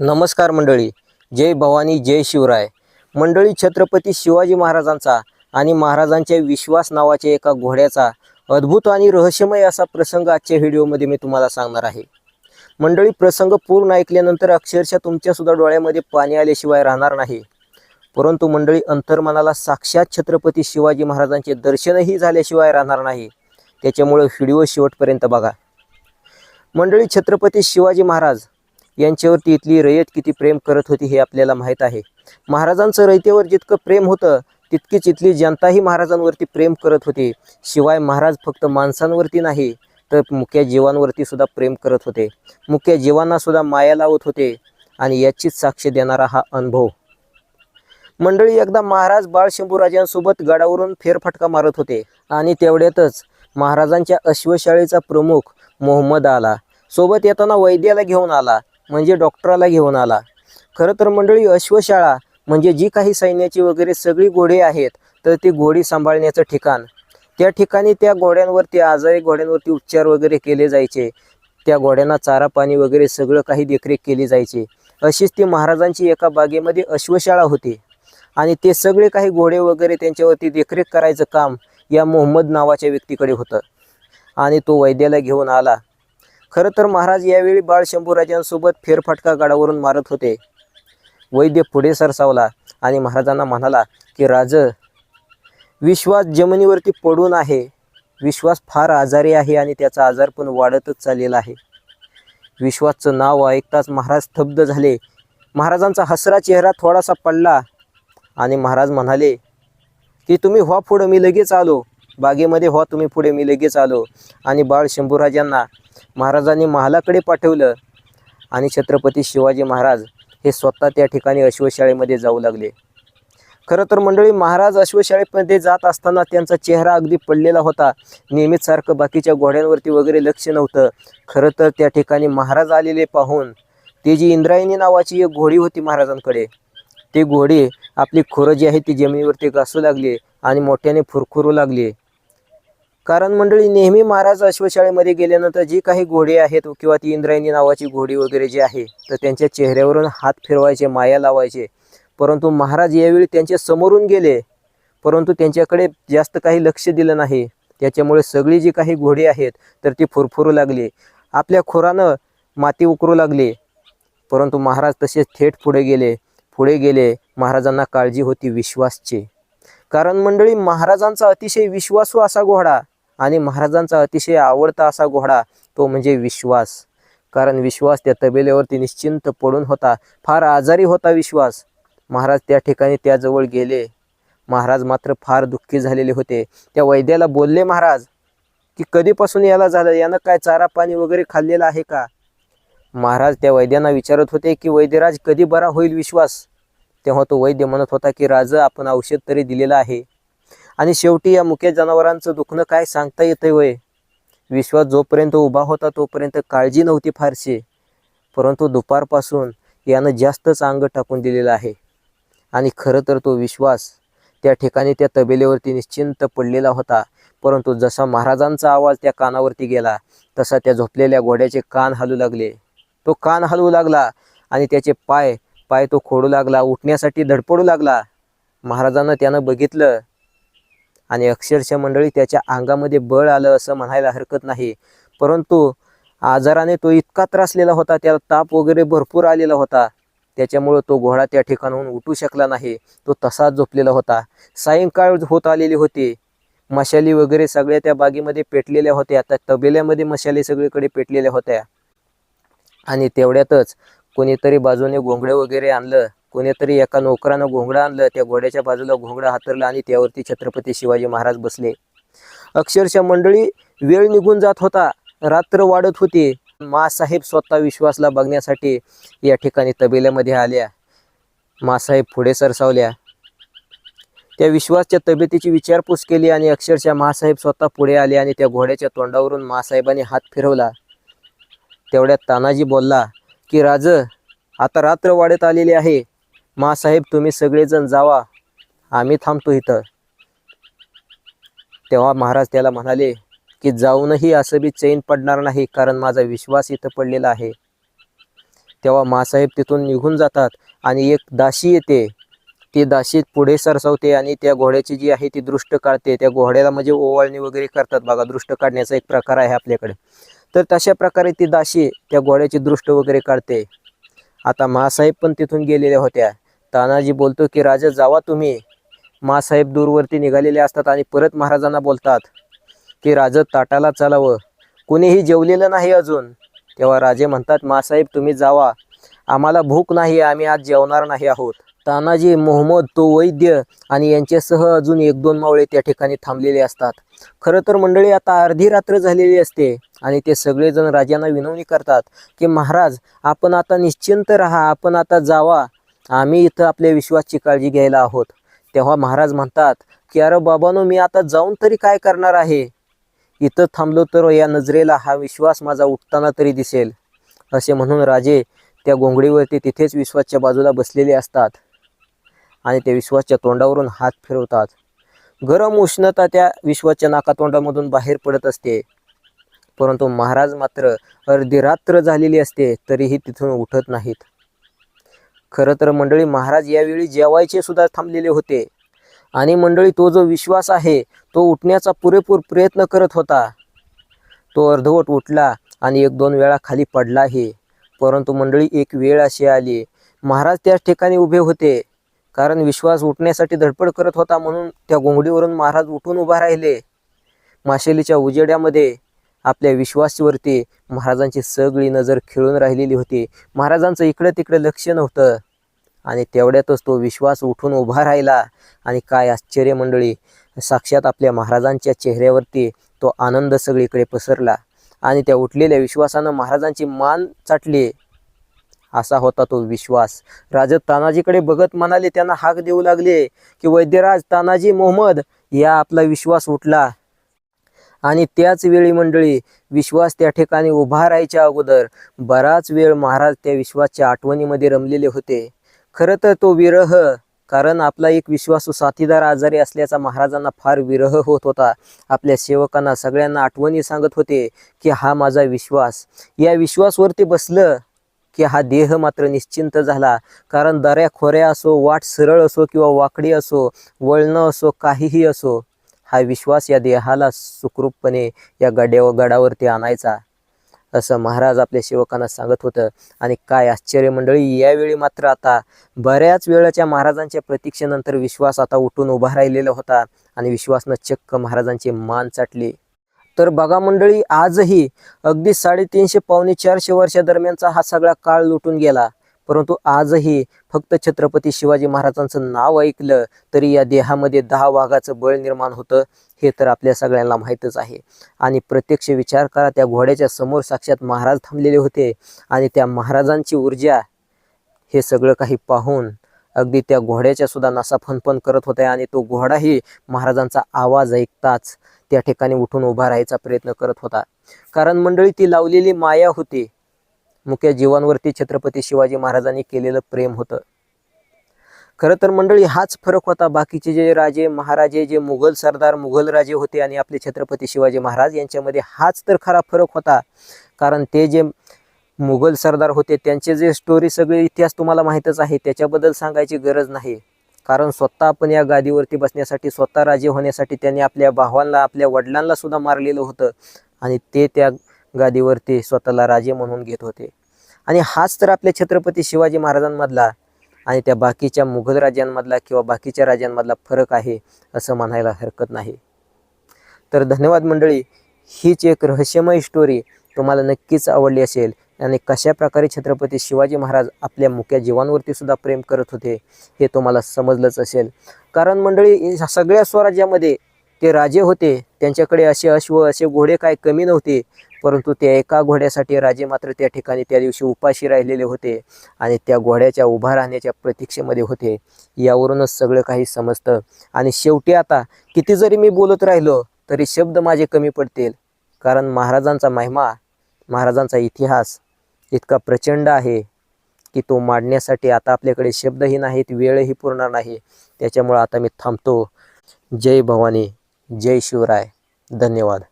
नमस्कार मंडळी. जय भवानी जय शिवराय. मंडळी छत्रपती शिवाजी महाराजांचा आणि महाराजांच्या विश्वास नावाच्या एका घोड्याचा अद्भुत आणि रहस्यमय असा प्रसंग आजच्या व्हिडिओमध्ये मी तुम्हाला सांगणार आहे. मंडळी प्रसंग पूर्ण ऐकल्यानंतर अक्षरशः तुमच्यासुद्धा डोळ्यामध्ये पाणी आल्याशिवाय राहणार नाही. परंतु मंडळी अंतर्मनाला साक्षात छत्रपती शिवाजी महाराजांचे दर्शनही झाल्याशिवाय राहणार नाही. त्याच्यामुळे व्हिडिओ शेवटपर्यंत बघा. मंडळी छत्रपती शिवाजी महाराज यांच्यावरती इथली रयत किती प्रेम करत होती हे आपल्याला माहीत आहे. महाराजांचं रयतेवर जितकं प्रेम होतं तितकीच इथली जनताही महाराजांवरती प्रेम करत होती. शिवाय महाराज फक्त माणसांवरती नाही तर मुख्या जीवांवरती सुद्धा प्रेम करत होते. मुख्या जीवांना सुद्धा माया लावत होते आणि याचीच साक्ष देणारा हा अनुभव. मंडळी एकदा महाराज बाळशंभूराजांसोबत गडावरून फेरफटका मारत होते आणि तेवढ्यातच महाराजांच्या अश्वशाळेचा प्रमुख मोहम्मद आला. सोबत येताना वैद्याला घेऊन आला. म्हणजे डॉक्टराला घेऊन आला. खरं तर मंडळी अश्वशाळा म्हणजे जी काही सैन्याची वगैरे सगळी घोडे आहेत तर ती घोडी सांभाळण्याचं ठिकाण. त्या ठिकाणी त्या घोड्यांवरती आजारी घोड्यांवरती उपचार वगैरे केले जायचे. त्या घोड्यांना चारा पाणी वगैरे सगळं काही देखरेख केली जायची. अशीच ती महाराजांची एका बागेमध्ये अश्वशाळा होती. आणि ते सगळे काही घोडे वगैरे त्यांच्यावरती देखरेख करायचं काम या मोहम्मद नावाच्या व्यक्तीकडे होतं. आणि तो वैद्याला घेऊन आला. खरं तर महाराज यावेळी बाळ शंभूराजांसोबत फेरफटका गडावरून मारत होते. वैद्य पुढे सरसावला आणि महाराजांना म्हणाला की राज विश्वास जमिनीवरती पडून आहे. विश्वास फार आजारी आहे आणि त्याचा आजार पण वाढतच चाललेला आहे. विश्वासचं नाव ऐकताच महाराज स्तब्ध झाले. महाराजांचा हसरा चेहरा थोडासा पडला आणि महाराज म्हणाले की तुम्ही व्हा पुढं मी लगेच आलो. बागेमध्ये व्हा तुम्ही पुढे मी लगेच आलो. आणि बाळ शंभूराजांना महाराजांनी महालाकडे पाठवलं आणि छत्रपती शिवाजी महाराज हे स्वतः त्या ठिकाणी अश्वशाळेमध्ये जाऊ लागले. खरं तर मंडळी महाराज अश्वशाळेमध्ये जात असताना त्यांचा चेहरा अगदी पडलेला होता. नेहमीच सारखं बाकीच्या घोड्यांवरती वगैरे लक्ष नव्हतं. खरं तर त्या ठिकाणी महाराज आलेले पाहून ते जी इंद्रायणी नावाची एक घोडी होती महाराजांकडे. ती घोडी आपली खोरं जी आहे ती जमिनीवरती घासू लागली आणि मोठ्याने फुरखुरू लागली. कारण मंडळी नेहमी महाराज अश्वशाळेमध्ये गेल्यानंतर जी काही घोडे आहेत किंवा ती इंद्रायणी नावाची घोडी वगैरे जी आहे तर त्यांच्या चेहऱ्यावरून हात फिरवायचे माया लावायचे. परंतु महाराज यावेळी त्यांच्या समोरून गेले. परंतु त्यांच्याकडे जास्त काही लक्ष दिलं नाही. त्याच्यामुळे सगळी जी काही घोडी आहेत तर ती फुरफुरू लागली. आपल्या खोरानं माती उकरू लागली. परंतु महाराज तसेच थेट पुढे गेले. पुढे गेले महाराजांना काळजी होती विश्वासची. कारण मंडळी महाराजांचा अतिशय विश्वासू असा घोडा. आणि महाराजांचा अतिशय आवडता असा घोडा तो म्हणजे विश्वास. कारण विश्वास त्या तबेल्यावरती निश्चिंत पडून होता. फार आजारी होता विश्वास. महाराज त्या ठिकाणी त्याजवळ गेले. महाराज मात्र फार दुःखी झालेले होते. त्या वैद्याला बोलले महाराज की कधीपासून याला झालं? यानं काय चारा पाणी वगैरे खाल्लेलं आहे का? महाराज त्या वैद्यांना विचारत होते की वैद्यराज कधी बरा होईल विश्वास? तेव्हा तो वैद्य म्हणत होता की राजा आपण औषध तरी दिलेलं आहे. आणि शेवटी या मुख्य जनावरांचं दुखणं काय सांगता येतंय वय? विश्वास जोपर्यंत उभा होता तोपर्यंत काळजी नव्हती फारशी. परंतु दुपारपासून यानं जास्तच अंग टाकून दिलेलं आहे. आणि खरं तर तो विश्वास त्या ठिकाणी त्या तबेलेवरती निश्चिंत पडलेला होता. परंतु जसा महाराजांचा आवाज त्या कानावरती गेला तसा त्या झोपलेल्या घोड्याचे कान हलू लागले. तो कान हलवू लागला आणि त्याचे पाय पाय तो खोडू लागला उठण्यासाठी धडपडू लागला. महाराजांना त्यानं बघितलं आणि अक्षरशः मंडळी त्याच्या अंगामध्ये बळ आलं असं म्हणायला हरकत नाही. परंतु आजाराने तो इतका त्रासलेला होता त्याला ताप वगैरे भरपूर आलेला होता. त्याच्यामुळं तो घोडा त्या ठिकाणाहून उठू शकला नाही. तो तसाच झोपलेला होता. सायंकाळ होत आलेली होती. मशाली वगैरे सगळ्या त्या बागेमध्ये पेटलेल्या होत्या. त्या तबेल्यामध्ये मशाली सगळीकडे पेटलेल्या होत्या. आणि तेवढ्यातच कोणीतरी बाजूने घोंगडं वगैरे आणलं. कोणीतरी एका नोकरानं घोंगडा आणलं त्या घोड्याच्या बाजूला घोंगडा हातरला आणि त्यावरती छत्रपती शिवाजी महाराज बसले. अक्षरशः मंडळी वेळ निघून जात होता. रात्र वाढत होती. मासाहेब स्वतः विश्वासला बघण्यासाठी या ठिकाणी तबेल्यामध्ये आल्या. मासाहेब पुढे सरसावल्या. त्या विश्वासच्या तब्येतीची विचारपूस केली आणि अक्षरशः महासाहेब स्वतः पुढे आले आणि त्या घोड्याच्या तोंडावरून मासाहेबांनी हात फिरवला. तेवढ्यात तानाजी बोलला की राज आता रात्र वाढत आलेली आहे. मासाहेब तुम्ही सगळेजण जावा. आम्ही थांबतो इथं. तेव्हा महाराज त्याला म्हणाले की जाऊनही असं बी चैन पडणार नाही कारण माझा विश्वास इथं पडलेला आहे. तेव्हा मासाहेब तिथून निघून जातात आणि एक दाशी येते. ती दाशी पुढे सरसावते आणि त्या घोड्याची जी आहे ती दृष्ट काढते. त्या घोड्याला म्हणजे ओवाळणी वगैरे करतात. बघा दृष्ट काढण्याचा एक प्रकार आहे आपल्याकडे. तर तशा प्रकारे ती दाशी त्या घोड्याची दृष्ट वगैरे काढते. आता मासाहेब पण तिथून गेलेल्या होत्या. तानाजी बोलतो की राजा जावा तुम्ही. मासाहेब दूरवरती निघालेले असतात आणि परत महाराजांना बोलतात की राज ताटाला चालावं. कुणीही जेवलेलं नाही अजून. तेव्हा राजे म्हणतात मासाहेब तुम्ही जावा. आम्हाला भूक नाही आम्ही आज जेवणार नाही आहोत. तानाजी मोहम्मद तो वैद्य आणि यांच्यासह अजून एक दोन मावळे त्या ठिकाणी थांबलेले असतात. खरं तर मंडळी आता अर्धी रात्र झालेली असते आणि ते सगळेजण राजांना विनवणी करतात की महाराज आपण आता निश्चिंत राहा. आपण आता जावा. आम्ही इथं आपल्या विश्वासची काळजी घ्यायला आहोत. तेव्हा महाराज म्हणतात की अरे बाबानो मी आता जाऊन तरी काय करणार आहे? इथं थांबलो तर या नजरेला हा विश्वास माझा उठताना तरी दिसेल. असे म्हणून राजे त्या गोंगडीवरती तिथेच विश्वासच्या बाजूला बसलेले असतात आणि त्या विश्वासच्या तोंडावरून हात फिरवतात. गरम उष्णता त्या विश्वाच्या नाकातोंडामधून बाहेर पडत असते. परंतु महाराज मात्र अर्धी रात्र झालेली असते तरीही तिथून उठत नाहीत. खरं तर मंडळी महाराज यावेळी जेवायचे सुद्धा थांबलेले होते. आणि मंडळी तो जो विश्वास आहे तो उठण्याचा पुरेपूर प्रयत्न करत होता. तो अर्धवट उठला आणि एक दोन वेळा खाली पडलाही. परंतु मंडळी एक वेळ अशी आली. महाराज त्याच ठिकाणी उभे होते. कारण विश्वास उठण्यासाठी धडपड करत होता म्हणून त्या घोंगडीवरून महाराज उठून उभा राहिले. माशेलीच्या उजेड्यामध्ये आपल्या विश्वासावरती महाराजांची सगळी नजर खिळून राहिलेली होती. महाराजांचं इकडं तिकडं लक्ष नव्हतं. आणि तेवढ्यातच तो विश्वास उठून उभा राहिला. आणि काय आश्चर्य मंडळी साक्षात आपल्या महाराजांच्या चेहऱ्यावरती तो आनंद सगळीकडे पसरला. आणि त्या उठलेल्या विश्वासानं महाराजांची मान चाटली. असा होता तो विश्वास. राजा तानाजीकडे बघत म्हणाले त्यांना हाक देऊ लागले की वैद्यराज तानाजी मोहम्मद या आपला विश्वास उठला. आणि त्याच वेळी मंडळी विश्वास त्या ठिकाणी उभा राहायच्या अगोदर बराच वेळ महाराज त्या विश्वासच्या आठवणीमध्ये रमलेले होते. खरं तर तो विरह कारण आपला एक विश्वासू साथीदार आजारी असल्याचा महाराजांना फार विरह होत होता. आपल्या सेवकांना सगळ्यांना आठवणी सांगत होते की हा माझा विश्वास. या विश्वासवरती बसलं की हा देह मात्र निश्चिंत झाला. कारण दऱ्या खोऱ्या असो वाट सरळ असो किंवा वाकडी असो वळणं असो काहीही असो हा विश्वास या देहाला सुखरूपपणे या गड्या गडावरती आणायचा असं महाराज आपल्या सेवकांना सांगत होतं. आणि काय आश्चर्य मंडळी यावेळी मात्र आता बऱ्याच वेळाच्या महाराजांच्या प्रतीक्षेनंतर विश्वास आता उठून उभा राहिलेला होता आणि विश्वासनं चक्क महाराजांची मान चाटली. तर बघा मंडळी आजही अगदी साडेतीनशे पावणे चारशे वर्षादरम्यानचा हा सगळा काळ लुटून गेला. परंतु आजही फक्त छत्रपती शिवाजी महाराजांचं नाव ऐकलं तरी या देहामध्ये दहा वाघाचं बळ निर्माण होतं हे तर आपल्या सगळ्यांना माहीतच आहे. आणि प्रत्यक्ष विचार करा त्या घोड्याच्या समोर साक्षात महाराज थांबलेले होते आणि त्या महाराजांची ऊर्जा हे सगळं काही पाहून अगदी त्या घोड्याच्या सुद्धा नसा फनफन करत होत्या आणि तो घोडाही महाराजांचा आवाज ऐकताच त्या ठिकाणी उठून उभा राहायचा प्रयत्न करत होता. कारण मंडळी ती लावलेली माया होती. मुख्य जीवांवरती छत्रपती शिवाजी महाराजांनी केलेलं प्रेम होतं. खरं तर मंडळी हाच फरक होता. बाकीचे जे राजे महाराजे जे मुघल सरदार मुघल राजे होते आणि आपले छत्रपती शिवाजी महाराज यांच्यामध्ये हाच तर खरा फरक होता. कारण ते जे मुघल सरदार होते त्यांचे जे स्टोरी सगळे इतिहास तुम्हाला माहीतच आहे. त्याच्याबद्दल सांगायची गरज नाही. कारण स्वतः आपण या गादीवरती बसण्यासाठी स्वतः राजे होण्यासाठी त्यांनी आपल्या भावांना आपल्या वडिलांना सुद्धा मारलेलं होतं. आणि ते त्या गादीवरती स्वतःला राजे म्हणून घेत होते. आणि हाच तर आपल्या छत्रपती शिवाजी महाराजांमधला आणि त्या बाकीच्या मुघल राज्यांमधला किंवा बाकीच्या राज्यांमधला फरक आहे असं म्हणायला हरकत नाही. तर धन्यवाद मंडळी हीच एक रहस्यमय स्टोरी तुम्हाला नक्कीच आवडली असेल आणि कशा प्रकारे छत्रपती शिवाजी महाराज आपल्या मुख्या जीवांवरती सुद्धा प्रेम करत होते हे तुम्हाला समजलंच असेल. कारण मंडळी सगळ्या स्वराज्यामध्ये ते राजे होते त्यांच्याकडे असे अश्व असे घोडे काय कमी नव्हते परंतु त्या एका घोड्यासाठी राजे मात्र त्या ठिकाणी त्या दिवशी उपाशी राहिलेले होते आणि त्या घोड्याच्या उभा राहण्याच्या प्रतीक्षेमध्ये होते. यावरूनच सगळं काही समजतं. आणि शेवटी आता किती जरी मी बोलत राहिलो तरी शब्द माझे कमी पडतील. कारण महाराजांचा महिमा महाराजांचा इतिहास इतका प्रचंड आहे की तो मांडण्यासाठी आता आपल्याकडे शब्दही नाहीत वेळही पुरणार नाही. त्याच्यामुळं आता मी थांबतो. जय भवानी जय शिवराय. धन्यवाद.